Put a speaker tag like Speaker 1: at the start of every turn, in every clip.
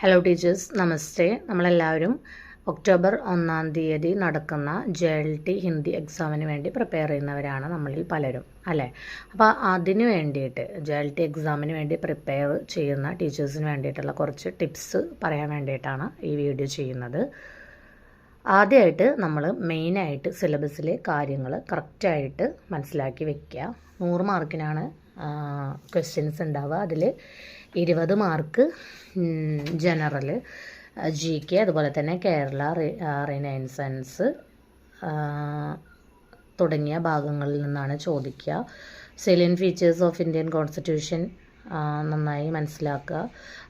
Speaker 1: Hello teachers നമസ്തേ നമ്മളെല്ലാവരും October ഒന്നാം തീയതി നടക്കുന്ന ജെ എൽ ടി ഹിന്ദി എക്സാമിന് വേണ്ടി പ്രിപ്പയർ ചെയ്യുന്നവരാണ് നമ്മളിൽ പലരും അല്ലേ? അപ്പോൾ അതിന് വേണ്ടിയിട്ട് ജെ എൽ ടി എക്സാമിന് വേണ്ടി പ്രിപ്പയർ ചെയ്യുന്ന ടീച്ചേഴ്സിന് വേണ്ടിയിട്ടുള്ള കുറച്ച് ടിപ്സ് പറയാൻ വേണ്ടിയിട്ടാണ് ഈ വീഡിയോ ചെയ്യുന്നത്. ആദ്യമായിട്ട് നമ്മൾ മെയിനായിട്ട് സിലബസിലെ കാര്യങ്ങൾ കറക്റ്റായിട്ട് മനസ്സിലാക്കി വെക്കുക. നൂറ് മാർക്കിനാണ് ക്വസ്റ്റ്യൻസ് ഉണ്ടാവുക. അതിൽ ഇരുപത് മാർക്ക് ജനറൽ ജി കെ അതുപോലെ തന്നെ കേരള റിനൈൻസൻസ് തുടങ്ങിയ ഭാഗങ്ങളിൽ നിന്നാണ് ചോദിക്കുക. Salient features of Indian constitution നന്നായി മനസ്സിലാക്കുക.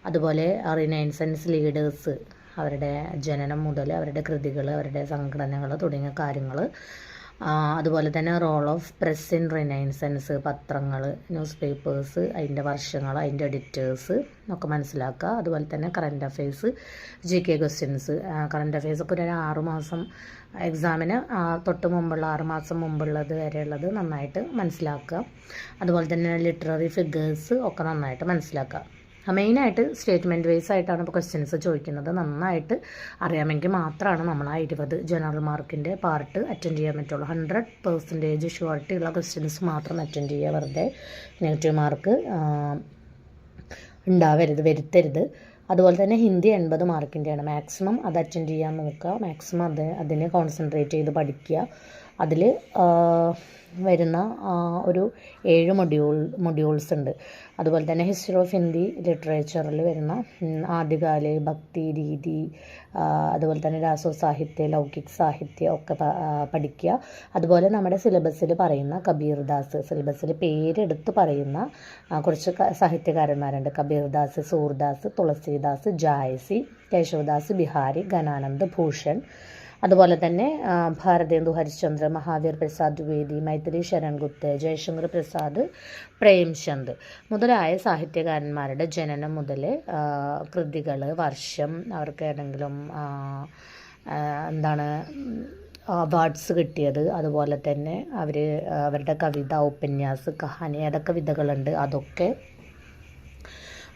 Speaker 1: അതുപോലെ റിനൈൻസൻസ് ലീഡേഴ്സ് അവരുടെ ജനനം മുതൽ അവരുടെ കൃതികൾ അവരുടെ സംഘടനകൾ തുടങ്ങിയ കാര്യങ്ങൾ അതുപോലെ തന്നെ role of press in renaissance പത്രങ്ങൾ ന്യൂസ് പേപ്പേഴ്സ് അതിന്റെ വർഷങ്ങൾ അതിന്റെ എഡിറ്റേഴ്സ് ഒക്കെ മനസ്സിലാക്കുക. അതുപോലെ തന്നെ current affairs G K questions current affairs ഒക്കെ ഒരു ആറുമാസം എക്സാമിന് തൊട്ട് മുമ്പുള്ള ആറുമാസം മുമ്പുള്ളത് വരെയുള്ളത് നന്നായിട്ട് മനസ്സിലാക്കുക. അതുപോലെ തന്നെ ലിറ്റററി ഫിഗേഴ്സ് ഒക്കെ നന്നായിട്ട് മനസ്സിലാക്കുക. മെയിനായിട്ട് സ്റ്റേറ്റ്മെന്റ് വൈസ് ആയിട്ടാണ് ഇപ്പോൾ ക്വസ്റ്റ്യൻസ് ചോദിക്കുന്നത്. നന്നായിട്ട് അറിയാമെങ്കിൽ മാത്രമാണ് നമ്മൾ ആ ഇരുപത് ജനറൽ മാർക്കിന്റെ പാർട്ട് അറ്റൻഡ് ചെയ്യാൻ പറ്റുള്ളൂ. ഹൺഡ്രഡ് പെർസെന്റേജ് ഷുവർട്ടി ഉള്ള ക്വസ്റ്റ്യൻസ് മാത്രം അറ്റൻഡ് ചെയ്യുക. വെറുതെ നെഗറ്റീവ് മാർക്ക് ഉണ്ടാവരുത് വരുത്തരുത്. അതുപോലെ തന്നെ ഹിന്ദി എൺപത് മാർക്കിന്റെയാണ് മാക്സിമം അത് അറ്റൻഡ് ചെയ്യാൻ നോക്കുക. മാക്സിമം അത് അതിനെ കോൺസെൻട്രേറ്റ് ചെയ്ത് പഠിക്കുക. അതിൽ വരുന്ന ഒരു ഏഴ് മൊഡ്യൂൾ മൊഡ്യൂൾസ് ഉണ്ട്. അതുപോലെ തന്നെ ഹിസ്റ്ററി ഓഫ് ഹിന്ദി ലിറ്ററേച്ചറിൽ വരുന്ന ആദ്യകാല ഭക്തി രീതി അതുപോലെ തന്നെ രാസോ സാഹിത്യ ലൗകിക് സാഹിത്യം ഒക്കെ പഠിക്കുക. അതുപോലെ നമ്മുടെ സിലബസിൽ പറയുന്ന കബീർദാസ് സിലബസിൽ പേരെടുത്ത് പറയുന്ന കുറച്ച് സാഹിത്യകാരന്മാരുണ്ട്. കബീർദാസ് സൂർദാസ് തുളസീദാസ് ജായസി കേശവദാസ് ബിഹാരി ഘനാനന്ദ് ഭൂഷൺ അതുപോലെ തന്നെ ഭാരതേന്ദു ഹരിശ്ചന്ദ്ര മഹാവീർ പ്രസാദ് ദ്വിവേദി മൈത്രി ശരൺ ഗുപ്ത ജയശങ്കർ പ്രസാദ് പ്രേംചന്ദ് മുതലായ സാഹിത്യകാരന്മാരുടെ ജനനം മുതൽ കൃതികൾ വർഷം അവർക്ക് ഏതെങ്കിലും എന്താണ് അവാർഡ്സ് കിട്ടിയത് അതുപോലെ തന്നെ അവർ അവരുടെ കവിത ഉപന്യാസ് കഹാനി ഏതൊക്കെ വിധകളുണ്ട് അതൊക്കെ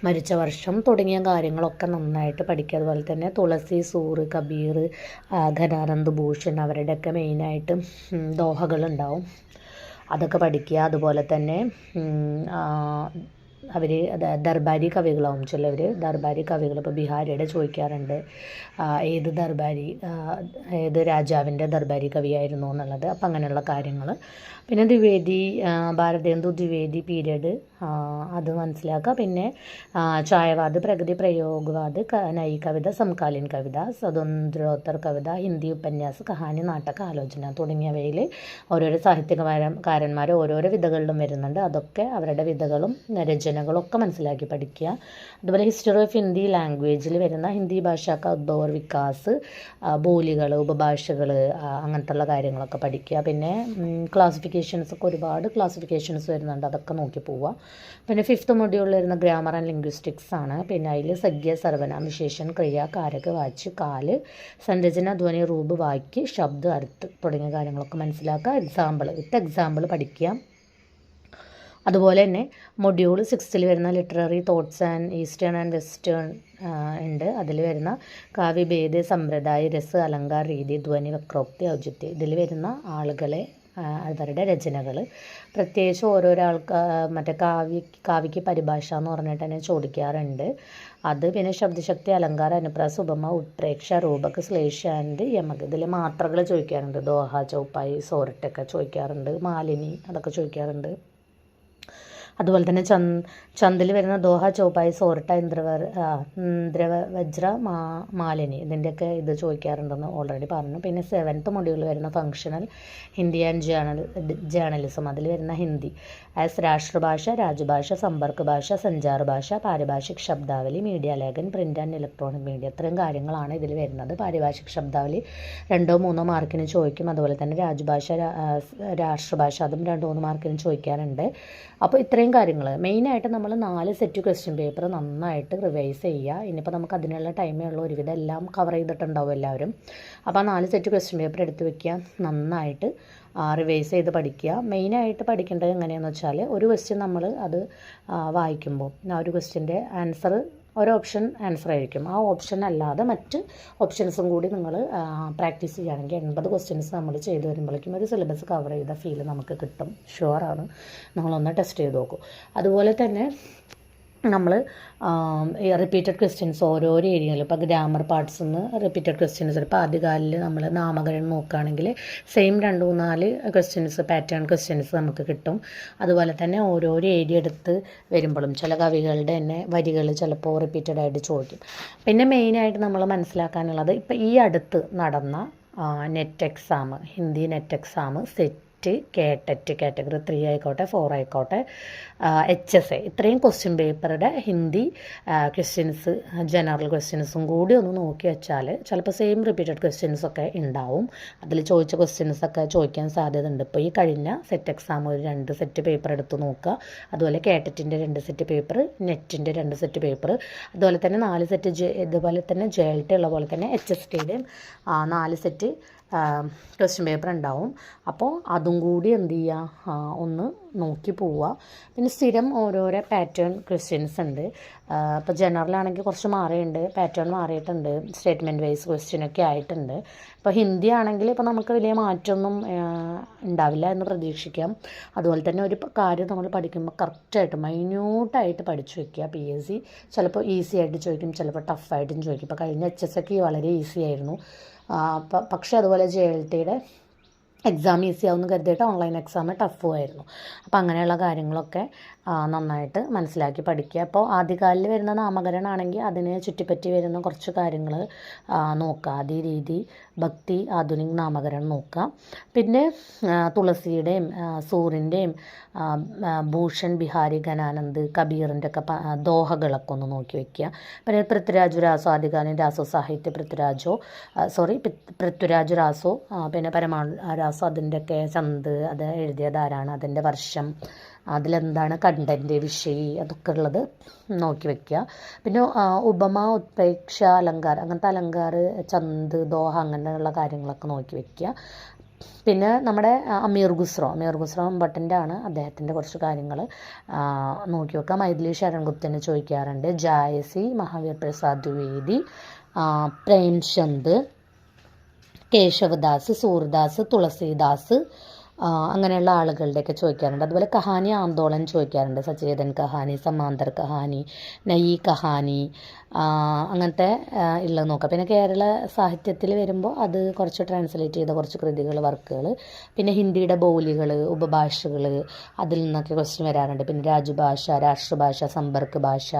Speaker 1: മരിച്ച വർഷം തുടങ്ങിയ കാര്യങ്ങളൊക്കെ നന്നായിട്ട് പഠിക്കുക. അതുപോലെ തന്നെ തുളസി സൂറ് കബീർ ഘനാനന്ദ് ഭൂഷൺ അവരുടെയൊക്കെ മെയിനായിട്ട് ദോഹകളുണ്ടാവും. അതൊക്കെ പഠിക്കുക. അതുപോലെ തന്നെ അവർ ദർബാരി കവികളാവും ചിലവർ ദർബാരി കവികൾ ഇപ്പോൾ ബിഹാരിയുടെ ചോദിക്കാറുണ്ട്. ഏത് ദർബാരി ഏത് രാജാവിന്റെ ദർബാരി കവിയായിരുന്നു എന്നുള്ളത്. അപ്പം അങ്ങനെയുള്ള കാര്യങ്ങൾ പിന്നെ ദ്വിവേദി ഭാരതേന്ദു ദ്വിവേദി പീരീഡ് അത് മനസ്സിലാക്കുക പിന്നെ ചായവാദ് പ്രകൃതി പ്രയോഗവാദ് നൈ കവിത സമകാലീൻ കവിത സ്വതന്ത്രോത്തർ കവിത ഹിന്ദി ഉപന്യാസ കഹാനി നാട്ടക ആലോചന തുടങ്ങിയവയിൽ ഓരോരോ സാഹിത്യകാരന്മാർ ഓരോരോ വിധകളിലും വരുന്നുണ്ട്. അതൊക്കെ അവരുടെ വിധകളും രചനകളും ഒക്കെ മനസ്സിലാക്കി പഠിക്കുക. അതുപോലെ ഹിസ്റ്ററി ഓഫ് ഹിന്ദി ലാംഗ്വേജിൽ വരുന്ന ഹിന്ദി ഭാഷ കൗദോർ വികാസ് ബോലികൾ ഉപഭാഷകൾ അങ്ങനത്തുള്ള കാര്യങ്ങളൊക്കെ പഠിക്കുക. പിന്നെ ക്ലാസിഫിക്കേഷൻസ് ഒക്കെ ഒരുപാട് ക്ലാസിഫിക്കേഷൻസ് വരുന്നുണ്ട്. അതൊക്കെ നോക്കി പോവുക. പിന്നെ ഫിഫ്ത്ത് മൊഡ്യൂളിൽ വരുന്ന ഗ്രാമർ ആൻഡ് ലിംഗ്വിസ്റ്റിക്സ് ആണ്. പിന്നെ അതിൽ സഖ്യ സർവനാം വിശേഷൻ ക്രിയ കാരക വാച്ച് കാൽ സംരചന ധ്വനി റൂബ് വാക്ക് ശബ്ദ അർത്ഥ് തുടങ്ങിയ കാര്യങ്ങളൊക്കെ മനസ്സിലാക്കുക. എക്സാമ്പിൾ വിത്ത് എക്സാമ്പിൾ പഠിക്കുക. അതുപോലെ തന്നെ മൊഡ്യൂൾ സിക്സ്തിൽ വരുന്ന literary thoughts and eastern and western ഉണ്ട്. അതിൽ വരുന്ന കാവ്യഭേദ സമ്പ്രദായ രസ് അലങ്കാര രീതി ധ്വനി വക്രോക്തി ഔചിത്യം. ഇതിൽ വരുന്ന ആളുകളെ അവരുടെ രചനകൾ പ്രത്യേകിച്ച് ഓരോരോ ആൾക്കാർ മറ്റേ കാവ്യ കാവ്യക്ക് പരിഭാഷ എന്ന് പറഞ്ഞിട്ട് തന്നെ ചോദിക്കാറുണ്ട്. അത് പിന്നെ ശബ്ദശക്തി അലങ്കാര അനുപ്രാസ ഉപമ ഉത്പ്രേക്ഷ രൂപക ശ്ലേഷ ആൻഡ് യമക് ഇതിലെ മാത്രകൾ ചോദിക്കാറുണ്ട്. ദോഹ ചൗപ്പായി സോരട്ടൊക്കെ ചോദിക്കാറുണ്ട്. മാലിനി അതൊക്കെ ചോദിക്കാറുണ്ട്. അതുപോലെ തന്നെ ചന്ദ് ചന്തിൽ വരുന്ന ദോഹ ചോപ്പായി സോർട്ട ഇന്ദ്രവ ഇന്ദ്രവ വജ്ര മാ മാലിനി ഇതിന്റെയൊക്കെ ഇത് ചോദിക്കാറുണ്ടെന്ന് ഓൾറെഡി പറഞ്ഞു. പിന്നെ സെവൻത്ത് മൊഡ്യൂളിൽ വരുന്ന functional Hindi and journal journalism അതിൽ വരുന്ന ഹിന്ദി. ആസ് രാഷ്ട്രഭാഷ രാജഭാഷ സമ്പർക്ക് ഭാഷ സഞ്ചാര ഭാഷ പാരിഭാഷിക് ശബ്ദാവലി മീഡിയ ലേഖൻ പ്രിന്റ് ആൻഡ് ഇലക്ട്രോണിക് മീഡിയ ഇത്രയും കാര്യങ്ങളാണ് ഇതിൽ വരുന്നത്. പാരിഭാഷിക് ശബ്ദാവലി രണ്ടോ മൂന്നോ മാർക്കിന് ചോദിക്കും. അതുപോലെ തന്നെ രാജഭാഷ രാഷ്ട്രഭാഷ അതും രണ്ടോ മൂന്ന് മാർക്കിന് ചോദിക്കാറുണ്ട്. അപ്പോൾ ഇത്രയും കാര്യങ്ങൾ. മെയിനായിട്ട് നമ്മൾ നാല് സെറ്റ് ക്വസ്റ്റ്യൻ പേപ്പർ നന്നായിട്ട് റിവൈസ് ചെയ്യുക. ഇനിയിപ്പോൾ നമുക്ക് അതിനുള്ള ടൈമേ ഉള്ളൂ. ഒരുവിധം എല്ലാം കവർ ചെയ്തിട്ടുണ്ടാവും എല്ലാവരും. അപ്പോൾ ആ നാല് സെറ്റ് ക്വസ്റ്റ്യൻ പേപ്പർ എടുത്ത് വെക്കുക. നന്നായിട്ട് റിവൈസ് ചെയ്ത് പഠിക്കുക. മെയിനായിട്ട് പഠിക്കേണ്ടത് എങ്ങനെയാണെന്ന് വെച്ചാൽ ഒരു ക്വസ്റ്റ്യൻ നമ്മൾ അത് വായിക്കുമ്പോൾ ആ ഒരു ക്വസ്റ്റ്യന്റെ ആൻസർ ഒരു ഓപ്ഷൻ ആൻസർ ആയിരിക്കും. ആ ഓപ്ഷൻ അല്ലാതെ മറ്റ് ഓപ്ഷൻസും കൂടി നിങ്ങൾ പ്രാക്ടീസ് ചെയ്യുകയാണെങ്കിൽ എൺപത് ക്വസ്റ്റ്യൻസ് നമ്മൾ ചെയ്തു വരുമ്പോഴേക്കും ഒരു സിലബസ് കവർ ചെയ്ത ഫീൽ നമുക്ക് കിട്ടും. ഷുവറാണ് നിങ്ങളൊന്ന് ടെസ്റ്റ് ചെയ്ത് നോക്കൂ. അതുപോലെ തന്നെ നമ്മൾ റിപ്പീറ്റഡ് ക്വസ്റ്റ്യൻസ് ഓരോരോ ഏരിയയിലും ഇപ്പോൾ ഗ്രാമർ പാർട്സ് നിന്ന് റിപ്പീറ്റഡ് ക്വസ്റ്റ്യൻസ് ഇപ്പോൾ ആദ്യകാലിൽ നമ്മൾ നാമകരണം നോക്കുകയാണെങ്കിൽ സെയിം രണ്ട് മൂന്നാൽ ക്വസ്റ്റ്യൻസ് പാറ്റേൺ ക്വസ്റ്റ്യൻസ് നമുക്ക് കിട്ടും. അതുപോലെ തന്നെ ഓരോരോ ഏരിയ എടുത്ത് വരുമ്പോഴും ചില കവികളുടെ തന്നെ വരികൾ ചിലപ്പോൾ റിപ്പീറ്റഡ് ആയിട്ട് ചോദിക്കും. പിന്നെ മെയിനായിട്ട് നമ്മൾ മനസ്സിലാക്കാനുള്ളത് ഇപ്പോൾ ഈ അടുത്ത് നടന്ന NET exam Hindi NET exam SET TET KTET category three ആയിക്കോട്ടെ ഫോർ ആയിക്കോട്ടെ എച്ച് എസ് എ ഇത്രയും ക്വസ്റ്റ്യൻ പേപ്പറുടെ ഹിന്ദി ക്വസ്റ്റ്യൻസ് ജനറൽ ക്വസ്റ്റ്യൻസും കൂടി ഒന്ന് നോക്കി വെച്ചാൽ ചിലപ്പോൾ സെയിം റിപ്പീറ്റഡ് ക്വസ്റ്റ്യൻസ് ഒക്കെ ഉണ്ടാവും. അതിൽ ചോദിച്ച ക്വസ്റ്റ്യൻസ് ഒക്കെ ചോദിക്കാൻ സാധ്യത ഉണ്ട് ഇപ്പോൾ ഈ കഴിഞ്ഞ സെറ്റ് എക്സാം ഒരു രണ്ട് സെറ്റ് പേപ്പർ എടുത്ത് നോക്കുക. അതുപോലെ കേട്ടറ്റിന്റെ രണ്ട് സെറ്റ് പേപ്പർ നെറ്റിന്റെ രണ്ട് സെറ്റ് പേപ്പർ അതുപോലെ തന്നെ നാല് സെറ്റ് ജെ ഇതുപോലെ തന്നെ ജെ എൽ ടി ഉള്ള പോലെ തന്നെ എച്ച് എസ് ടിയുടെയും നാല് സെറ്റ് ക്വസ്റ്റ്യൻ പേപ്പർ ഉണ്ടാവും. അപ്പോൾ അതും കൂടി എന്ത് ചെയ്യുക ഒന്ന് നോക്കി പോവുക പിന്നെ സ്ഥിരം ഓരോരോ പാറ്റേൺ ക്വസ്റ്റ്യൻസ് ഉണ്ട്. അപ്പോൾ ജനറൽ ആണെങ്കിൽ കുറച്ച് മാറിയിട്ടുണ്ട് പാറ്റേൺ മാറിയിട്ടുണ്ട്. സ്റ്റേറ്റ്മെന്റ് വൈസ് ക്വസ്റ്റ്യൻ ഒക്കെ ആയിട്ടുണ്ട്. ഇപ്പോൾ ഹിന്ദി ആണെങ്കിൽ ഇപ്പോൾ നമുക്ക് വലിയ മാറ്റമൊന്നും ഉണ്ടാവില്ല എന്ന് പ്രതീക്ഷിക്കാം. അതുപോലെ തന്നെ ഒരു കാര്യം നമ്മൾ പഠിക്കുമ്പോൾ കറക്റ്റായിട്ട് മൈന്യൂട്ടായിട്ട് പഠിച്ചു വയ്ക്കുക പി എസ് സി ചിലപ്പോൾ ഈസി ആയിട്ട് ചോദിക്കും ചിലപ്പോൾ ടഫായിട്ടും ചോദിക്കും. ഇപ്പോൾ കഴിഞ്ഞ എച്ച് എസ് ഒക്കെ വളരെ ഈസി ആയിരുന്നു. പക്ഷേ അതുപോലെ ജെ എൽ ടിയുടെ എക്സാം ഈസി ആവുമെന്ന് കരുതിയിട്ട് ഓൺലൈൻ എക്സാം ടഫും ആയിരുന്നു. അപ്പോൾ അങ്ങനെയുള്ള കാര്യങ്ങളൊക്കെ നന്നായിട്ട് മനസ്സിലാക്കി പഠിക്കുക. അപ്പോൾ ആദ്യകാലിൽ വരുന്ന നാമകരണമാണെങ്കിൽ അതിനെ ചുറ്റിപ്പറ്റി വരുന്ന കുറച്ച് കാര്യങ്ങൾ നോക്കുക. ആദ്യ രീതി ഭക്തി ആധുനിക നാമകരണം നോക്കുക. പിന്നെ തുളസിയുടെയും സൂറിന്റെയും ഭൂഷൺ ബിഹാരി ഘനാനന്ദ് കബീറിന്റെ ഒക്കെ ദോഹകളൊക്കെ ഒന്ന് നോക്കി വയ്ക്കുക പിന്നെ പൃഥ്വിരാജു രാസോ ആദ്യകാലം രാസോ സാഹിത്യ പൃഥ്വിരാജോ സോറി പൃഥ്വിരാജു രാസോ പിന്നെ പരമാ രാസോ അതിന്റെയൊക്കെ ചന്ത് അത് എഴുതിയതാരാണ് അതിന്റെ വർഷം അതിലെന്താണ് കണ്ടന്റ് വിഷയി അതൊക്കെ ഉള്ളത് നോക്കി വെക്കുക. പിന്നെ ഉപമ ഉത്പ്രേക്ഷ അലങ്കാരം അങ്ങനത്തെ അലങ്കാർ ചന്ത് ദോഹ അങ്ങനെയുള്ള കാര്യങ്ങളൊക്കെ നോക്കി വെക്കുക. പിന്നെ നമ്മുടെ അമീർ ഖുസ്രോ അമീർ ഖുസ്രോ ഇമ്പോർട്ടന്റ് ആണ് അദ്ദേഹത്തിന്റെ കുറച്ച് കാര്യങ്ങൾ നോക്കി വെക്കുക. മൈഥിലി ശരൺഗുപ്തനെ ചോദിക്കാറുണ്ട് ജായസി മഹാവീർ പ്രസാദ് ദ്വിവേദി പ്രേംചന്ദ് കേശവദാസ് സൂർദാസ് തുളസീദാസ് അങ്ങനെയുള്ള ആളുകളുടെയൊക്കെ ചോദിക്കാറുണ്ട്. അതുപോലെ കഹാനി ആന്തോളൻ ചോദിക്കാറുണ്ട്. സചേതൻ കഹാനി സമാന്തർ കഹാനി നയി കഹാനി അങ്ങനത്തെ ഉള്ളത് നോക്കാം പിന്നെ കേരള സാഹിത്യത്തിൽ വരുമ്പോൾ അത് കുറച്ച് ട്രാൻസ്ലേറ്റ് ചെയ്ത കുറച്ച് കൃതികൾ വർക്കുകൾ. പിന്നെ ഹിന്ദിയുടെ ബോലികൾ ഉപഭാഷകൾ അതിൽ നിന്നൊക്കെ ക്വസ്റ്റ്യൻ വരാറുണ്ട്. പിന്നെ രാജഭാഷ രാഷ്ട്രഭാഷ സമ്പർക്ക് ഭാഷ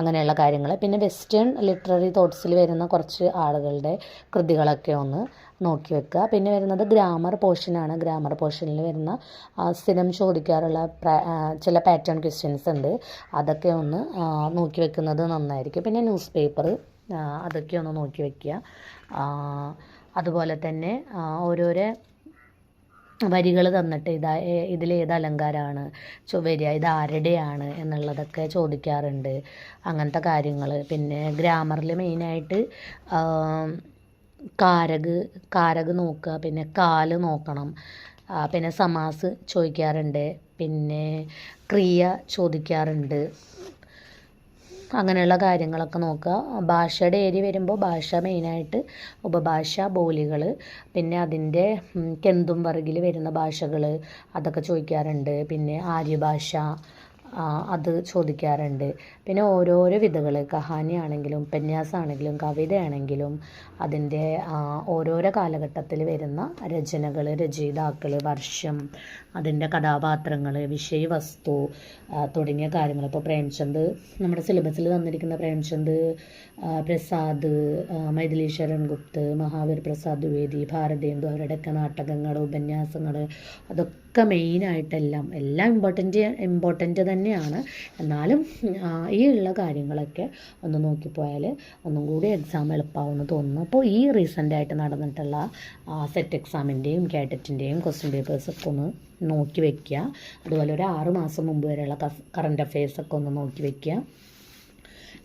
Speaker 1: അങ്ങനെയുള്ള കാര്യങ്ങൾ. പിന്നെ വെസ്റ്റേൺ ലിറ്റററി തോട്ട്സിൽ വരുന്ന കുറച്ച് ആളുകളുടെ കൃതികളൊക്കെ ഒന്ന് നോക്കി വെക്കുക. പിന്നെ വരുന്നത് ഗ്രാമർ പോർഷനാണ് ഗ്രാമർ പോർഷനിൽ വരുന്ന സ്ഥിരം ചോദിക്കാറുള്ള ചില പാറ്റേൺ ക്വസ്റ്റ്യൻസ് ഉണ്ട്. അതൊക്കെ ഒന്ന് നോക്കി വെക്കുന്നത് നന്നായിരിക്കും. പിന്നെ ന്യൂസ് പേപ്പർ അതൊക്കെ ഒന്ന് നോക്കി വയ്ക്കുക അതുപോലെ തന്നെ ഓരോരോ വരികൾ തന്നിട്ട് ഇതാ ഇതിലേത് അലങ്കാരമാണ് വരിക ഇത് ആരുടെയാണ് എന്നുള്ളതൊക്കെ ചോദിക്കാറുണ്ട്. അങ്ങനത്തെ കാര്യങ്ങൾ പിന്നെ ഗ്രാമറിൽ മെയിനായിട്ട് കാരക് കാരക് നോക്കുക പിന്നെ കാൽ നോക്കണം. പിന്നെ സമാസ് ചോദിക്കാറുണ്ട്. പിന്നെ ക്രിയ ചോദിക്കാറുണ്ട്. അങ്ങനെയുള്ള കാര്യങ്ങളൊക്കെ നോക്കുക. ഭാഷയുടെ ഏരി വരുമ്പോൾ ഭാഷ മെയിനായിട്ട് ഉപഭാഷ ബോലികൾ പിന്നെ അതിന്റെ കെന്തും വർഗിൽ വരുന്ന ഭാഷകൾ അതൊക്കെ ചോദിക്കാറുണ്ട്. പിന്നെ ആര്യഭാഷ അത് ചോദിക്കാറുണ്ട്. പിന്നെ ഓരോരോ വിധകൾ കഹാനിയാണെങ്കിലും ഉപന്യാസമാണെങ്കിലും കവിതയാണെങ്കിലും അതിന്റെ ഓരോരോ കാലഘട്ടത്തിൽ വരുന്ന രചനകൾ രചയിതാക്കൾ വർഷം അതിന്റെ കഥാപാത്രങ്ങൾ വിഷയവസ്തു തുടങ്ങിയ കാര്യങ്ങൾ ഇപ്പോൾ പ്രേംചന്ദ് നമ്മുടെ സിലബസിൽ തന്നിരിക്കുന്ന പ്രേംചന്ദ് പ്രസാദ് മൈഥിലി ശരൺ ഗുപ്ത് മഹാവീർ പ്രസാദ് ദ്വിവേദി ഭാരതേന്ദു അവരുടെയൊക്കെ നാടകങ്ങൾ ഉപന്യാസങ്ങൾ അതൊക്കെ മെയിനായിട്ടെല്ലാം എല്ലാം ഇമ്പോർട്ടന്റ് ഇമ്പോർട്ടന്റ് തന്നെയാണ്. എന്നാലും ഈ ഉള്ള കാര്യങ്ങളൊക്കെ ഒന്ന് നോക്കിപ്പോയാൽ ഒന്നും കൂടി എക്സാം എളുപ്പമാവുമെന്ന് തോന്നുന്നു. അപ്പോൾ ഈ റീസെന്റായിട്ട് നടന്നിട്ടുള്ള സെറ്റ് എക്സാമിന്റെയും കാറ്ററ്റിന്റെയും ക്വസ്റ്റ്യൻ പേപ്പേഴ്സൊക്കെ ഒന്ന് നോക്കി വെക്കുക. അതുപോലെ ഒരു ആറ് മാസം മുമ്പ് വരെയുള്ള കറണ്ട് ഒക്കെ ഒന്ന് നോക്കി വെക്കുക.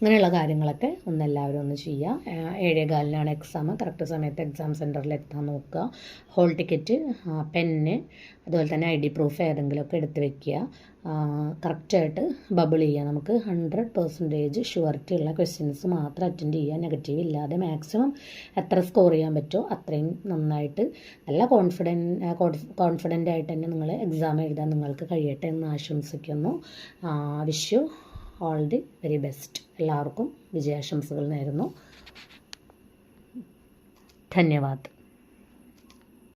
Speaker 1: അങ്ങനെയുള്ള കാര്യങ്ങളൊക്കെ ഒന്ന് എല്ലാവരും ഒന്ന് ചെയ്യുക ഏഴേകാലിനാണ് എക്സാം കറക്റ്റ് സമയത്ത് എക്സാം സെന്ററിൽ എത്താൻ നോക്കുക. ഹോൾ ടിക്കറ്റ് പെന്ന് അതുപോലെ തന്നെ ഐ ഡി പ്രൂഫ് ഏതെങ്കിലുമൊക്കെ എടുത്ത് വെക്കുക. കറക്റ്റായിട്ട് ബബിൾ ചെയ്യുക. നമുക്ക് ഹൺഡ്രഡ് പെർസെന്റേജ് ഷുവറിറ്റി ഉള്ള ക്വസ്റ്റ്യൻസ് മാത്രം അറ്റൻഡ് ചെയ്യുക. നെഗറ്റീവ് ഇല്ലാതെ മാക്സിമം എത്ര സ്കോർ ചെയ്യാൻ പറ്റുമോ അത്രയും നന്നായിട്ട് നല്ല കോൺഫിഡൻ കോൺഫിഡന്റ് ആയിട്ട് തന്നെ നിങ്ങൾ എക്സാം എഴുതാൻ നിങ്ങൾക്ക് കഴിയട്ടെ എന്ന് ആശംസിക്കുന്നു. Wish all the very best എല്ലാവർക്കും വിജയാശംസകൾ നേരുന്നു. ധന്യവാദ്.